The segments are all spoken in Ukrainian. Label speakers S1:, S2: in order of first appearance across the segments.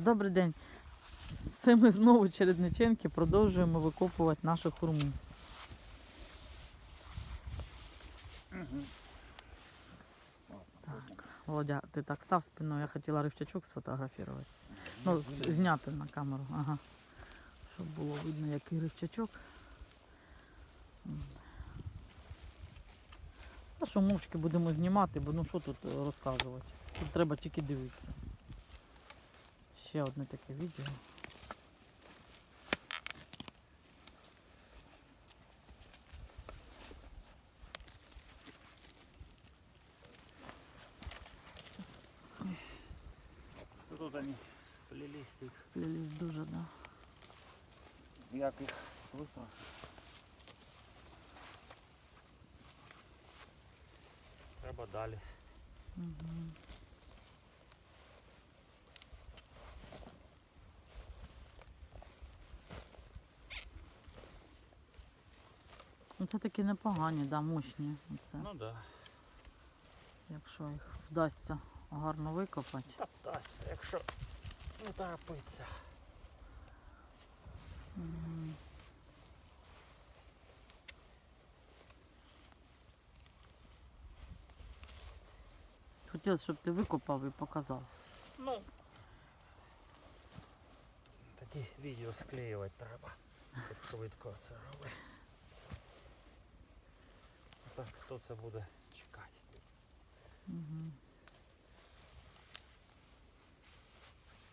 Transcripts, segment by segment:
S1: Добрий день. Це ми знову чередниченки продовжуємо викопувати нашу хурму. Так, Володя, ти так став спиною, я хотіла ривчачок сфотографувати. Ну, зняти на камеру, ага. Щоб було видно, який ривчачок. Та що мовчки будемо знімати, бо ну що тут розказувати. Тут треба тільки дивитися. Ще одне таке відео.
S2: Тут они сплелись, тут
S1: Сплелись дуже, да.
S2: як їх випав. Треба далі.
S1: Угу. Ну, це такі непогані, да, мощні. Оце,
S2: Ну да.
S1: якщо їх вдасться гарно викопати.
S2: Та птася, якщо не торопиться.
S1: Мгм. Хотілося, щоб ти викопав і показав.
S2: Ну. Тоді відео склеювати треба. Щоб швидко це робити. А хто це буде чекати?
S1: Угу.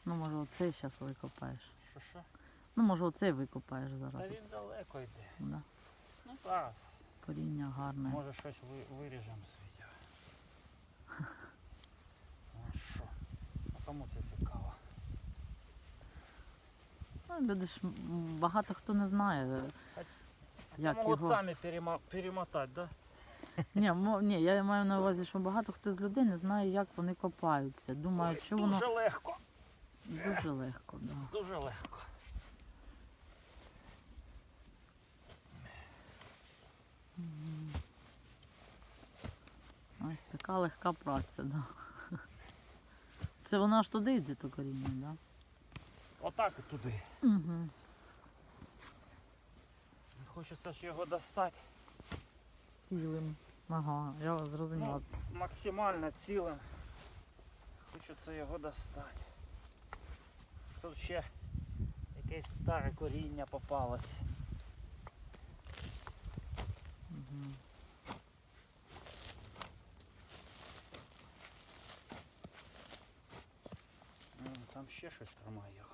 S1: Ну, може, оцей зараз викопаєш.
S2: Що що?
S1: Ну, може, оцей викопаєш
S2: Та
S1: зараз.
S2: він далеко йде.
S1: Да.
S2: Ну так.
S1: Коріння гарне.
S2: Може щось ви, виріжемо з відео. Ну що? А кому це цікаво?
S1: Ну, люди ж багато хто не знає. Як
S2: можуть
S1: його?
S2: самі перема... перемотати, да?
S1: Ні, мо- ні, я маю на увазі, що багато хто з людей не знає, як вони копаються. Думають,
S2: Ой,
S1: що воно
S2: Дуже легко,
S1: дуже легко. Да.
S2: дуже легко.
S1: Ось така легка праця, да. Це воно аж туди йде, то коріння, да?
S2: Отак і туди.
S1: Угу.
S2: Хочеться ж його достати
S1: Цілим. Ага, я зрозуміла.
S2: ну, максимально цілим. Хочеться його достати. Тут ще якесь старе коріння попалось.
S1: Угу.
S2: Там ще щось тримає його.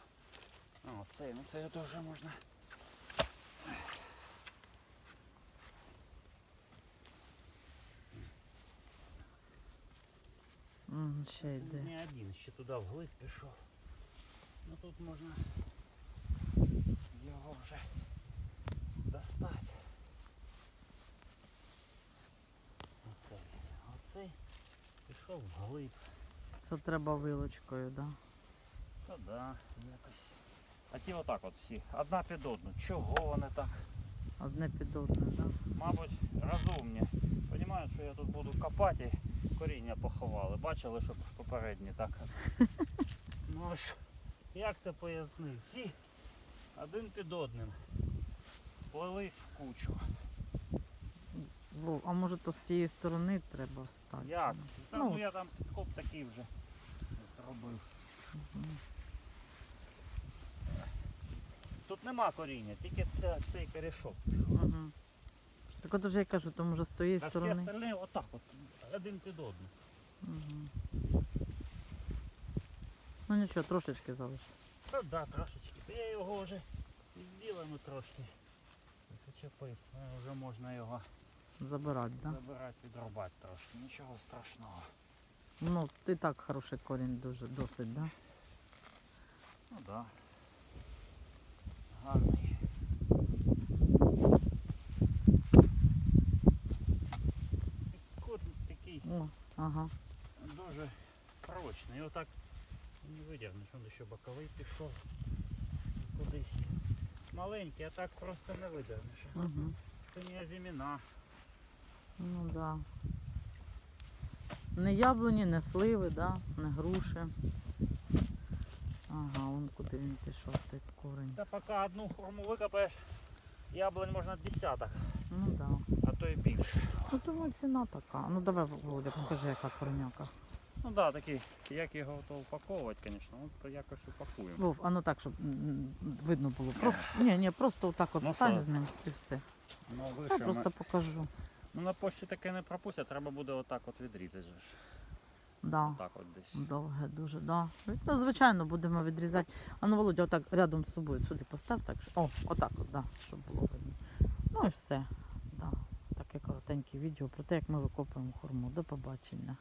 S2: О, цей, ну це теж можна.
S1: Ще йде.
S2: Не один, ще туди вглиб пішов. Ну тут можна його вже достати. Оцей. Оцей пішов вглиб.
S1: Це треба вилочкою, да?
S2: Та да, якось. А ті отак от всі. Одна під одну. Чого вони так?
S1: Одне під одне, да?
S2: Мабуть, розумні. Понімають, що я тут буду копати і коріння поховали. Бачили, що попередні так. Ну а ж, як це пояснити? Всі один під одним. Сплелись в кучу.
S1: Вов, а може то з тієї сторони треба встати?
S2: Як?
S1: Ну.
S2: ну я там підкоп такий вже зробив.
S1: Мгм.
S2: Тут нема коріння, тільки це, цей корішок.
S1: Угу. Так от уже я кажу, то може з тієї
S2: А всі
S1: сторони.
S2: остальні отак от, один під одним.
S1: Угу. Ну нічого, трошечки залишиться.
S2: Та да, трошечки. Та я його вже відділено трошки. Зачепив. Е, Вже можна його
S1: Забирати, да?
S2: забирати, підрубати трошки. Нічого страшного.
S1: Ну, ти так хороший корінь дуже досить, да?
S2: Ну да. Гарний. І Кут такий
S1: О, ага.
S2: дуже прочний. Його так не видягнеш. Він ще боковий пішов кудись. Маленький, а так просто не видягнеш.
S1: Угу.
S2: Це не зіміна.
S1: Ну да. Не яблуні, не сливи, да? не груші. Ага, он куди він пішов, той корень.
S2: Та поки одну хурму викопаєш, яблунь можна десяток,
S1: Ну да.
S2: То і більше.
S1: Ну думаю, ціна така. Ну давай, Володя, покажи, яка кореняка.
S2: Ну так, да, такий, як його то упаковувати, звісно, от то якось упакуємо.
S1: Вов, а ну так, щоб м, видно було. Просто, ні, ні, просто отак от
S2: Ну
S1: стань
S2: що?
S1: з ним і все.
S2: Ну,
S1: Я
S2: вище
S1: просто
S2: ми...
S1: покажу.
S2: ну на пошті таке не пропустять, треба буде отак от відрізати. же ж.
S1: Да.
S2: Отак от десь.
S1: Довге дуже, да. Ну, звичайно, будемо відрізати. А ну, Володя, отак рядом з собою сюди постав, так що. О, отак от, да, щоб було видно. Ну і все. Да. Таке коротеньке відео про те, як ми викопуємо хурму. До побачення.